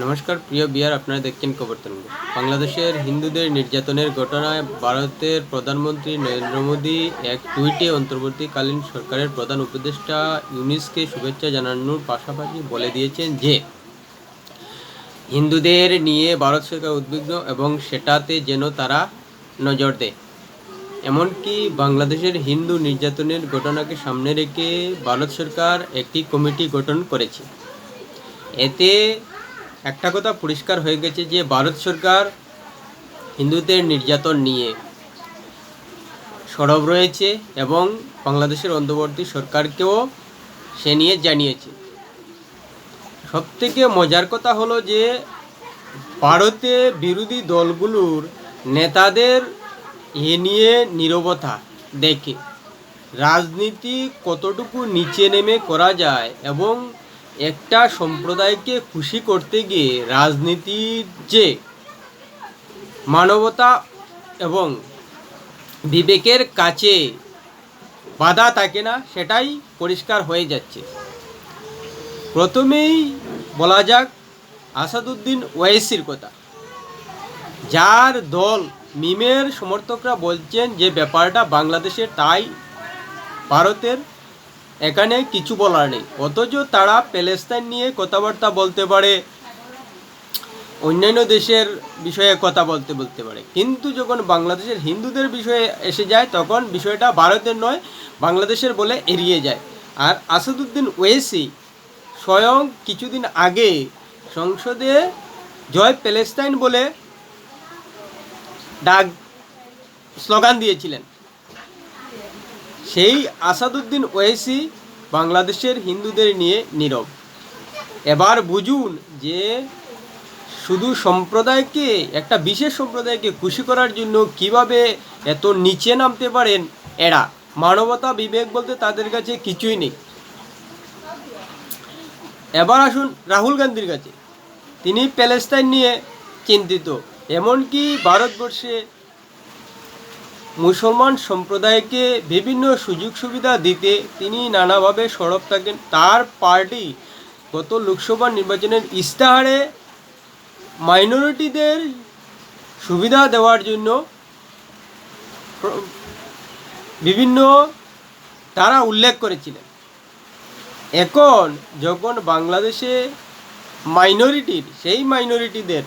নমস্কার, প্রিয় বিয়ার আপনারা দেখছেন খবর তরঙ্গ। বাংলাদেশের হিন্দুদের নির্যাতনের ঘটনায় ভারতের প্রধানমন্ত্রী নরেন্দ্র মোদী এক টুইটে অন্তর্বর্তীকালীন সরকারের প্রধান উপদেষ্টা ইউনিসকে শুভেচ্ছা জানানোর পাশাপাশি বলে দিয়েছেন যে, হিন্দুদের নিয়ে ভারত সরকার উদ্বিগ্ন এবং সেটাতে যেন তারা নজর দেয়। এমনকি বাংলাদেশের হিন্দু নির্যাতনের ঘটনাকে সামনে রেখে ভারত সরকার একটি কমিটি গঠন করেছে। এতে একটা কথা পরিষ্কার হয়ে গেছে যে ভারত সরকার হিন্দুদের নির্যাতন নিয়ে সরব রয়েছে এবং বাংলাদেশের অন্তর্বর্তী সরকারকেও সে নিয়ে জানিয়েছে। সবথেকে মজার কথা হলো যে ভারতে বিরোধী দলগুলোর নেতাদের এ নিয়ে নীরবতা দেখে। রাজনীতি কতটুকু নিচে নেমে করা যায় এবং একটা সম্প্রদায়কে খুশি করতে গিয়ে রাজনীতির যে মানবতা এবং বিবেকের কাছে বাধা থাকে না, সেটাই পরিষ্কার হয়ে যাচ্ছে। প্রথমেই বলা যাক আসাদুদ্দিন ওয়েসির কথা। যার দল মিমের সমর্থকরা বলছেন যে ব্যাপারটা বাংলাদেশের তাই, ভারতের এখানে কিছু বলার নেই। অথচ তারা প্যালেস্তাইন নিয়ে কথাবার্তা বলতে পারে, অন্যান্য দেশের বিষয়ে কথা বলতে বলতে পারে। কিন্তু যখন বাংলাদেশের হিন্দুদের বিষয়ে এসে যায়, তখন বিষয়টা ভারতের নয়, বাংলাদেশের বলে এড়িয়ে যায়। আর আসাদুদ্দিন ওয়েসি স্বয়ং কিছুদিন আগে সংসদে জয় প্যালেস্তাইন বলে ডাক, স্লোগান দিয়েছিলেন। সেই আসাদুদ্দিন ওয়েসি বাংলাদেশের হিন্দুদের নিয়ে নীরব। এবার বুঝুন যে শুধু সম্প্রদায়কে, একটা বিশেষ সম্প্রদায়কে খুশি করার জন্য কীভাবে এত নিচে নামতে পারেন এরা? মানবতা, বিবেক বলতে তাদের কাছে কিছুই নেই। এবার আসুন রাহুল গান্ধীর কাছে। তিনি প্যালেস্তাইন নিয়ে চিন্তিত, এমনকি ভারতবর্ষে মুসলমান সম্প্রদায়কে বিভিন্ন সুযোগ সুবিধা দিতে তিনি নানাভাবে সরব থাকেন। তার পার্টি গত লোকসভা নির্বাচনের ইস্তাহারে মাইনরিটিদের সুবিধা দেওয়ার জন্য বিভিন্ন তারা উল্লেখ করেছিলেন। এখন যখন বাংলাদেশে মাইনরিটির, সেই মাইনরিটিদের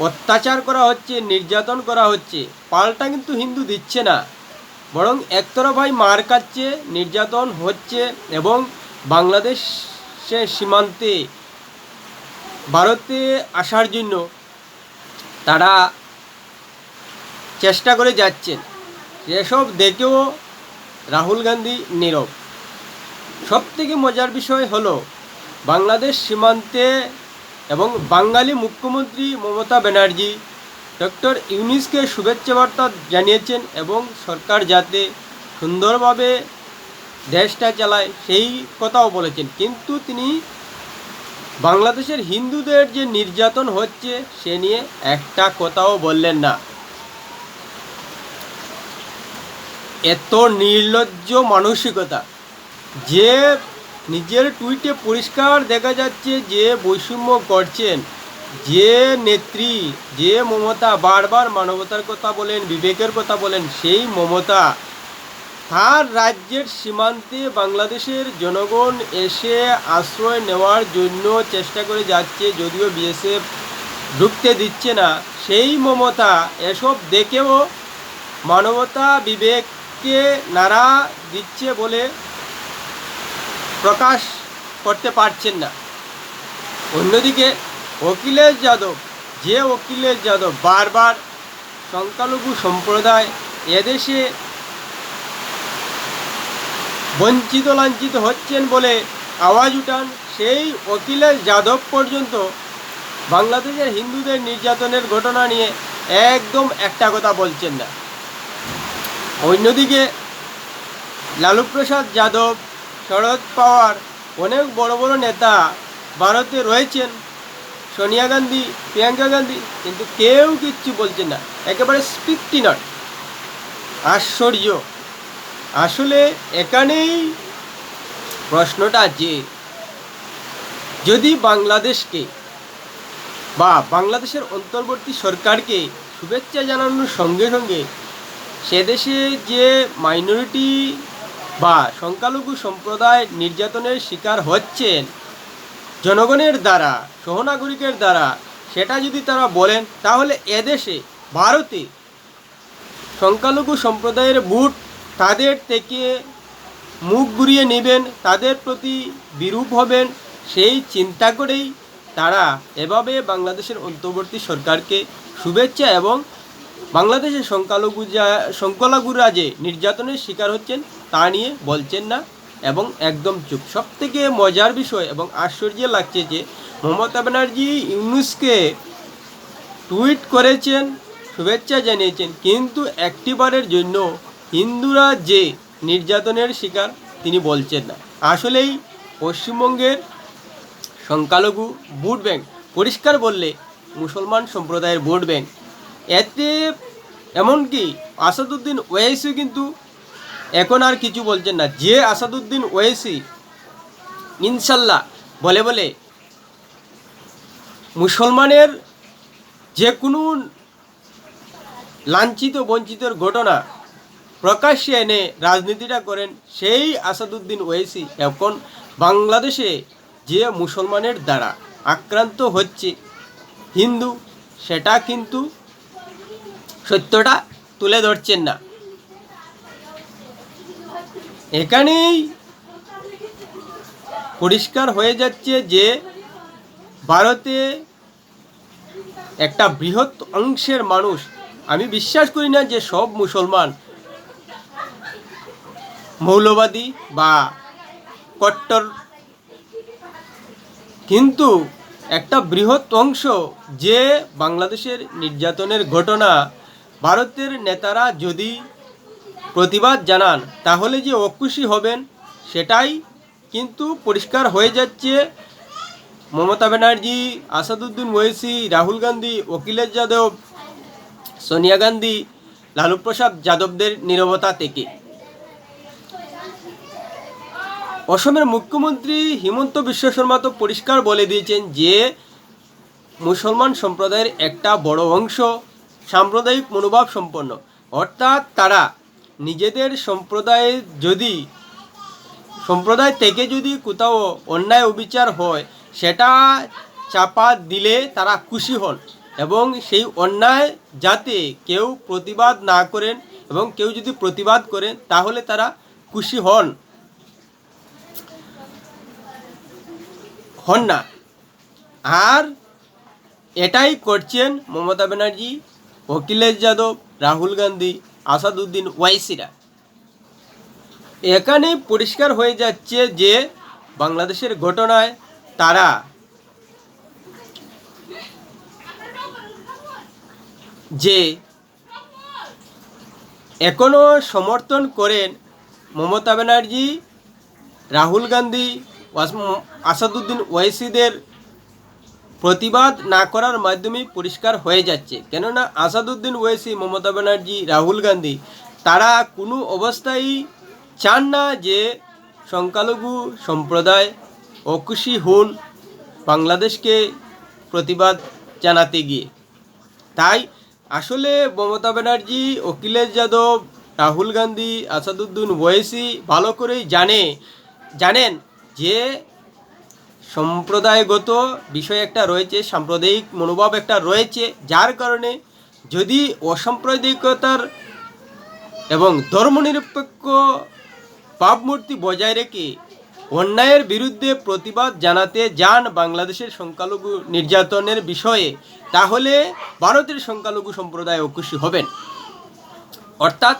অত্যাচার করা হচ্ছে, নির্যাতন করা হচ্ছে। পাল্টা কিন্তু হিন্দু দিচ্ছে না। বরং একতরফাই মার খাচ্ছে, নির্যাতন হচ্ছে এবং বাংলাদেশের সীমান্তে ভারতে আসার জন্য তারা চেষ্টা করে যাচ্ছেন। এসব দেখেও রাহুল গান্ধী নীরব। সব থেকে মজার বিষয় হলো, বাংলাদেশ সীমান্তে এবং বাঙালি মুখ্যমন্ত্রী মমতা ব্যানার্জি, ডক্টর ইউনিসকে শুভেচ্ছা বার্তা জানিয়েছেন এবং সরকার যাতে সুন্দরভাবে দেশটা চালায়, সেই কথাও বলেছেন। কিন্তু তিনি বাংলাদেশের হিন্দুদের যে নির্যাতন হচ্ছে, সে নিয়ে একটা কথাও বললেন না। এত নির্লজ্জ মানসিকতা, যে নিজের টুইটে পরিষ্কার দেখা যাচ্ছে যে বৈষম্য করছেন যে নেত্রী, যে মমতা বারবার মানবতার কথা বলেন, বিবেকের কথা বলেন, সেই মমতা। তার রাজ্যের সীমান্তে বাংলাদেশের জনগণ এসে আশ্রয় নেওয়ার জন্য চেষ্টা করে যাচ্ছে, যদিও বিএসএফ ঢুকতে দিচ্ছে না। সেই মমতা এসব দেখেও মানবতা বিবেককে নাড়া দিচ্ছে বলে প্রকাশ করতে পারছেন না। অন্যদিকে অখিলেশ যাদব, যে অখিলেশ যাদব বারবার সংখ্যালঘু সম্প্রদায় এদেশে বঞ্চিত, লাঞ্ছিত হচ্ছেন বলে আওয়াজ উঠান, সেই অখিলেশ যাদব পর্যন্ত বাংলাদেশের হিন্দুদের নির্যাতনের ঘটনা নিয়ে একদম একটা কথা বলছেন না। অন্যদিকে লালুপ্রসাদ যাদব শরদ পাওয়ার অনেক বড় বড় নেতা ভারতে রয়েছেন। সোনিয়া গান্ধী, প্রিয়াঙ্কা গান্ধী, কিন্তু কেউ কিচ্ছু বলছেন না। একেবারে স্পিকটি নট আশ্চর্য। আসলে এখানেই প্রশ্নটা যে, যদি বাংলাদেশকে বা বাংলাদেশের অন্তর্বর্তী সরকারকে শুভেচ্ছা জানানোর সঙ্গে সঙ্গে সে দেশে যে মাইনরিটি বা সংখ্যালঘু সম্প্রদায় নির্যাতনের শিকার হচ্ছেন জনগণের দ্বারা, সহনাগরিকের দ্বারা, সেটা যদি তারা বলেন, তাহলে এদেশে, ভারতে সংখ্যালঘু সম্প্রদায়ের বুট তাদের থেকে মুখ ঘুরিয়ে নেবেন, তাদের প্রতি বিরূপ হবেন, সেই চিন্তা করেই তারা এভাবে বাংলাদেশের অন্তর্বর্তী সরকারকে শুভেচ্ছা এবং বাংলাদেশের সংখ্যালঘু যা, সংখ্যালঘুরা যে নির্যাতনের শিকার হচ্ছেন তা নিয়ে বলছেন না। এবং একদম চুপ। সব থেকে মজার বিষয় এবং আশ্চর্য লাগছে যে মমতা ব্যানার্জি ইউনুসকে টুইট করেছেন, শুভেচ্ছা জানিয়েছেন, কিন্তু একটিবারের জন্য হিন্দুরা যে নির্যাতনের শিকার তিনি বলছেন না। আসলেই পশ্চিমবঙ্গের সংখ্যালঘু ভোট ব্যাংক, পরিষ্কার বললে মুসলমান সম্প্রদায়ের ভোট ব্যাংক, এতে এমনকি আসাদুদ্দিন ওয়াইসি কিন্তু এখন আর কিছু বলছেন না। যে আসাদুদ্দিন ওয়াইসি ইনশাল্লাহ, বলে বলে, মুসলমানের যে কোনো লাঞ্ছিত, বঞ্চিতর ঘটনা প্রকাশ্যে এনে রাজনীতিটা করেন, সেই আসাদুদ্দিন ওয়েসি এখন বাংলাদেশে যে মুসলমানের দ্বারা আক্রান্ত হচ্ছে হিন্দু, সেটা কিন্তু সত্যটা তুলে ধরছেন না। এখানেই পরিষ্কার হয়ে যাচ্ছে যে ভারতে একটা বৃহৎ অংশের মানুষ, আমি বিশ্বাস করি না যে সব মুসলমান মৌলবাদী বা কট্টর। কিন্তু একটা বৃহৎ অংশ যে বাংলাদেশের নির্যাতনের ঘটনা, ভারতের নেতারা যদি প্রতিবাদ জানান। তাহলে যে অকুশি হবেন, সেটাই কিন্তু পরিষ্কার হয়ে যাচ্ছে। মমতা ব্যানার্জি, আসাদুদ্দিন ওয়েসি, রাহুল গান্ধী, অখিলেশ যাদব, সোনিয়া গান্ধী লালু প্রসাদ যাদবদের নীরবতা থেকে। অসমের মুখ্যমন্ত্রী হিমন্ত বিশ্ব শর্মা তো পরিষ্কার বলে দিয়েছেন যে, মুসলমান সম্প্রদায়ের একটা বড় অংশ সাম্প্রদায়িক মনোভাব সম্পন্ন। অর্থাৎ তারা নিজেদের সম্প্রদায়ে যদি, সম্প্রদায় থেকে যদি কোথাও অন্যায় অবিচার হয়, সেটা চাপা দিলে তারা খুশি হন এবং সেই অন্যায় যাতে কেউ প্রতিবাদ না করেন এবং কেউ যদি প্রতিবাদ করেন, তাহলে তারা খুশি হন। হন না। আর এটাই করছেন মমতা ব্যানার্জি, অখিলেশ যাদব, রাহুল গান্ধী। আসাদুদ্দিন ওয়াইসিরা। এখানে পরিষ্কার হয়ে যাচ্ছে যে বাংলাদেশের ঘটনায় তারা যে এখনও সমর্থন করেন মমতা ব্যানার্জি, রাহুল গান্ধী আসাদুদ্দিন ওয়াইসিদের প্রতিবাদ না করার মাধ্যমে পরিষ্কার হয়ে যাচ্ছে। কেননা আসাদুদ্দিন ওয়াইসি মমতা ব্যানার্জি, রাহুল গান্ধী, তারা কোনো অবস্থায় চান না যে সংখ্যালঘু সম্প্রদায় অখুশি হন বাংলাদেশকে প্রতিবাদ জানাতে গিয়ে। তাই আসলে মমতা ব্যানার্জি, অখিলেশ যাদব, রাহুল গান্ধী, আসাদুদ্দিন ওয়েসি ভালো করেই জানে, জানেন যে সম্প্রদায়গত বিষয় একটা রয়েছে, সাম্প্রদায়িক মনোভাব একটা রয়েছে, যার কারণে যদি অসাম্প্রদায়িকতার এবং ধর্মনিরপেক্ষ ভাবমূর্তি বজায় রেখে অন্যায়ের বিরুদ্ধে প্রতিবাদ জানাতে যান বাংলাদেশের সংখ্যালঘু নির্যাতনের বিষয়ে, তাহলে ভারতের সংখ্যালঘু সম্প্রদায় অখুশি হবেন। অর্থাৎ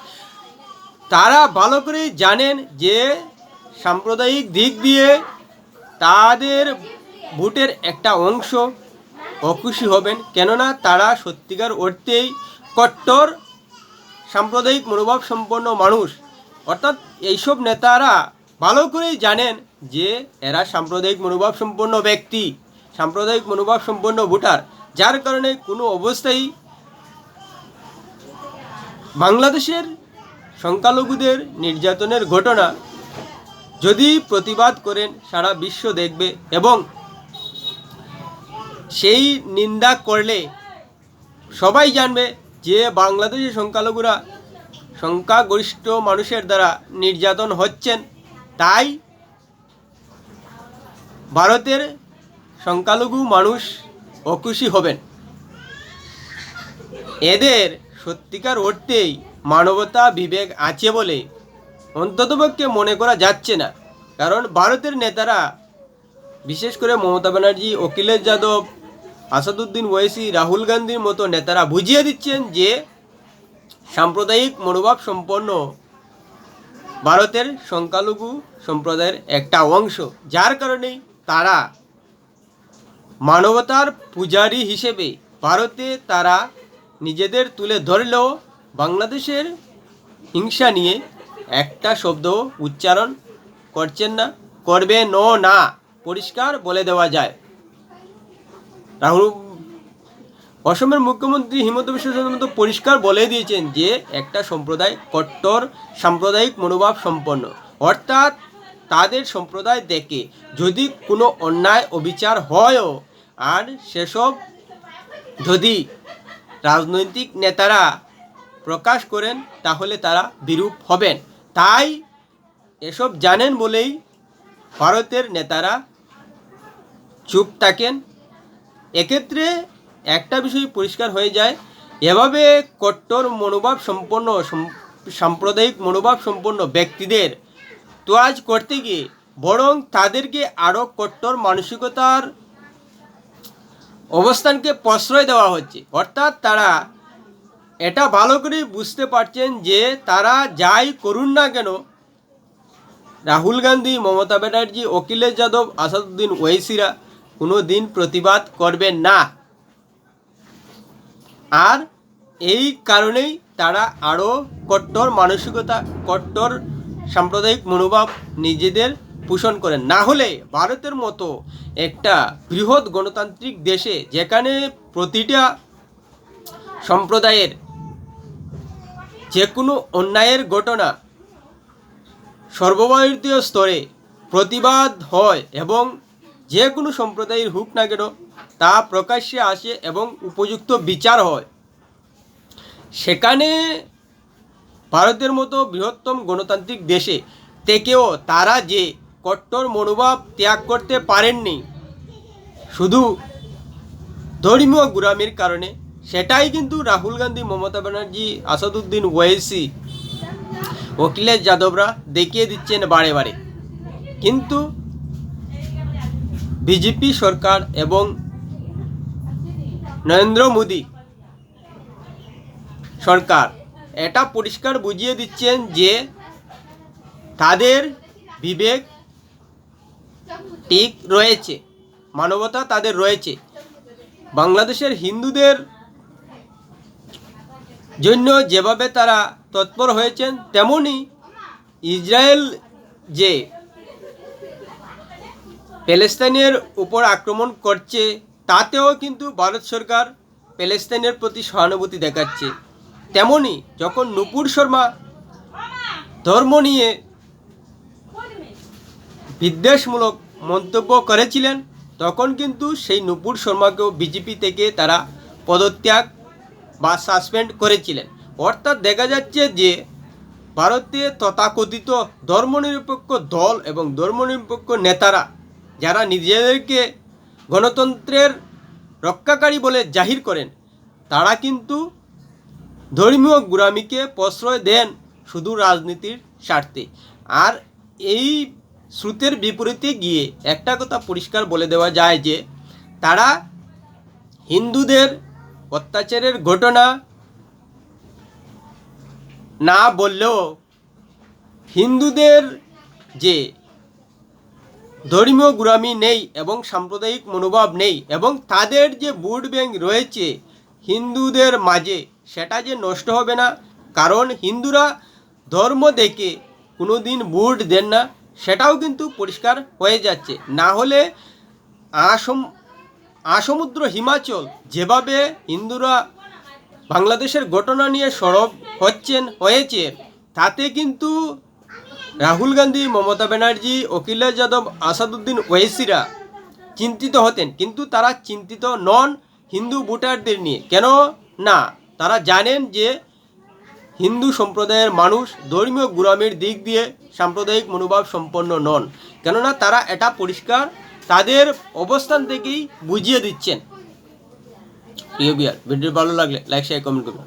তারা ভালো করেই জানেন যে সাম্প্রদায়িক দিক দিয়ে তাদের ভোটের একটা অংশ অখুশি হবেন। কেননা তারা সত্যিকার অর্থেই কট্টর, সাম্প্রদায়িক মনোভাব সম্পন্ন মানুষ। অর্থাৎ এইসব নেতারা ভালো করেই জানেন যে এরা সাম্প্রদায়িক মনোভাব সম্পন্ন ব্যক্তি, সাম্প্রদায়িক মনোভাব সম্পন্ন ভোটার। যার কারণে কোনো অবস্থায় বাংলাদেশের সংখ্যালঘুদের নির্যাতনের ঘটনা যদি প্রতিবাদ করেন, সারা বিশ্ব দেখবে এবং সেই নিন্দা করলে সবাই জানবে যে বাংলাদেশের সংখ্যালঘুরা সংখ্যাগরিষ্ঠ মানুষের দ্বারা নির্যাতন হচ্ছেন। তাই ভারতের সংখ্যালঘু মানুষ অখুশি হবেন। এদের সত্যিকার অর্থেই মানবতা বিবেক আছে বলে অন্ততপক্ষে মনে করা যাচ্ছে না। কারণ ভারতের নেতারা, বিশেষ করে মমতা ব্যানার্জি, অখিলেশ যাদব, আসাদুদ্দিন ওয়েসি রাহুল গান্ধীর মতো নেতারা বুঝিয়ে দিচ্ছেন যে সাম্প্রদায়িক মনোভাব সম্পন্ন ভারতের সংখ্যালঘু সম্প্রদায়ের একটা অংশ। যার কারণেই তারা মানবতার পূজারী হিসেবে ভারতে তারা নিজেদের তুলে ধরলেও বাংলাদেশের হিংসা নিয়ে একটা শব্দ উচ্চারণ করছেন না, করবে নো না, পরিষ্কার বলে দেওয়া যায়। রাহুল, অসমের মুখ্যমন্ত্রী হিমন্ত বিশ্ব শর্মা তো পরিষ্কার বলে দিয়েছেন যে একটা সম্প্রদায় কট্টর, সাম্প্রদায়িক মনোভাব সম্পন্ন। অর্থাৎ তাদের সম্প্রদায় দেখে যদি কোনো অন্যায় অবিচার হয়ও, আর সেসব যদি রাজনৈতিক নেতারা প্রকাশ করেন, তাহলে তারা বিরূপ হবেন। তাই এসব জানেন বলেই ভারতের নেতারা চুপ থাকেন। এক্ষেত্রে একটা বিষয় পরিষ্কার হয়ে যায়, এভাবে কট্টর মনোভাব সম্পন্ন সাম্প্রদায়িক মনোভাব সম্পন্ন ব্যক্তিদের তোয়াজ করতে গিয়ে বরং তাদেরকে আরও কট্টর মানসিকতার অবস্থানকে প্রশ্রয় দেওয়া হচ্ছে। অর্থাৎ তারা এটা ভালো করে বুঝতে পারছেন যে তারা যাই করুন না কেন, রাহুল গান্ধী, মমতা ব্যানার্জি, অখিলেশ যাদব, আসাদুদ্দিন ওয়েসিরা কোনো দিন প্রতিবাদ করবেন না। আর এই কারণেই তারা আরও কট্টর মানসিকতা, কট্টর সাম্প্রদায়িক মনোভাব নিজেদের পোষণ করেন। না হলে ভারতের মতো একটা বৃহৎ গণতান্ত্রিক দেশে যেখানে প্রতিটা সম্প্রদায়ের যে কোনো অন্যায়ের ঘটনা সর্বভারতীয় স্তরে প্রতিবাদ হয় এবং যে কোনো সম্প্রদায়ের হুক না কেন তা প্রকাশ্যে আসে এবং উপযুক্ত বিচার হয়। সেখানে ভারতের মতো বৃহত্তম গণতান্ত্রিক দেশে থেকেও তারা যে কট্টর মনোভাব ত্যাগ করতে পারেননি, শুধু ধর্মীয় গুরামির কারণে সেটাই কিন্তু রাহুল গান্ধী, মমতা ব্যানার্জি, আসাদুদ্দিন ওয়েসি অখিলেশ যাদবরা দেখিয়ে দিচ্ছেন বারে বারে। কিন্তু বিজেপি সরকার এবং নরেন্দ্র মোদী সরকার এটা পরিষ্কার বুঝিয়ে দিচ্ছেন যে তাদের বিবেক ঠিক রয়েছে, মানবতা তাদের রয়েছে। বাংলাদেশের হিন্দুদের জন্য যেভাবে তারা তৎপর হয়েছেন, তেমনি ইসরায়েল যে প্যালেস্তাইনের উপর আক্রমণ করছে, তাতেও কিন্তু ভারত সরকার প্যালেস্তাইনের প্রতি সহানুভূতি দেখাচ্ছে। তেমনি যখন নুপুর শর্মা ধর্ম নিয়ে বিদ্বেষমূলক মন্তব্য করেছিলেন, তখন কিন্তু সেই নুপুর শর্মাকেও বিজেপি থেকে তারা পদত্যাগ বা সাসপেন্ড করেছিলেন। অর্থাৎ দেখা যাচ্ছে যে ভারতে তথাকথিত ধর্মনিরপেক্ষ দল এবং ধর্মনিরপেক্ষ নেতারা, যারা নিজেদেরকে গণতন্ত্রের রক্ষাকারী বলে জাহির করেন, তারা কিন্তু ধর্মীয় গুরামিকে প্রশ্রয় দেন শুধু রাজনীতির স্বার্থে। আর এই স্রোতের বিপরীতে গিয়ে একটা কথা পরিষ্কার বলে দেওয়া যায় যে, তারা হিন্দুদের অত্যাচারের ঘটনা না বললেও হিন্দুদের যে ধর্মীয় গুরামি নেই এবং সাম্প্রদায়িক মনোভাব নেই এবং তাদের যে বুট ব্যাংক রয়েছে হিন্দুদের মাঝে, সেটা যে নষ্ট হবে না। কারণ হিন্দুরা ধর্ম দেখে কোনো দিন বুট দেন না, সেটাও কিন্তু পরিষ্কার হয়ে যাচ্ছে। না হলে আসাম আসমুদ্র হিমাচল, যেভাবে হিন্দুরা বাংলাদেশের ঘটনা নিয়ে সরব হচ্ছেন, হয়েছে, তাতে কিন্তু রাহুল গান্ধী, মমতা ব্যানার্জি, অখিলেশ যাদব, আসাদুদ্দিন ওয়েসিরা চিন্তিত হতেন। কিন্তু তারা চিন্তিত নন হিন্দু ভোটারদের নিয়ে। কেন? না, তারা জানেন যে হিন্দু সম্প্রদায়ের মানুষ ধর্মীয় গুরামের দিক দিয়ে সাম্প্রদায়িক মনোভাব সম্পন্ন নন। কেননা তারা এটা পরিষ্কার তাদের অবস্থান থেকেই বুঝিয়ে দিচ্ছেন। প্রিয় বিয়ার ভিডিও ভালো লাগলে লাইক শেয়ার কমেন্ট করবেন।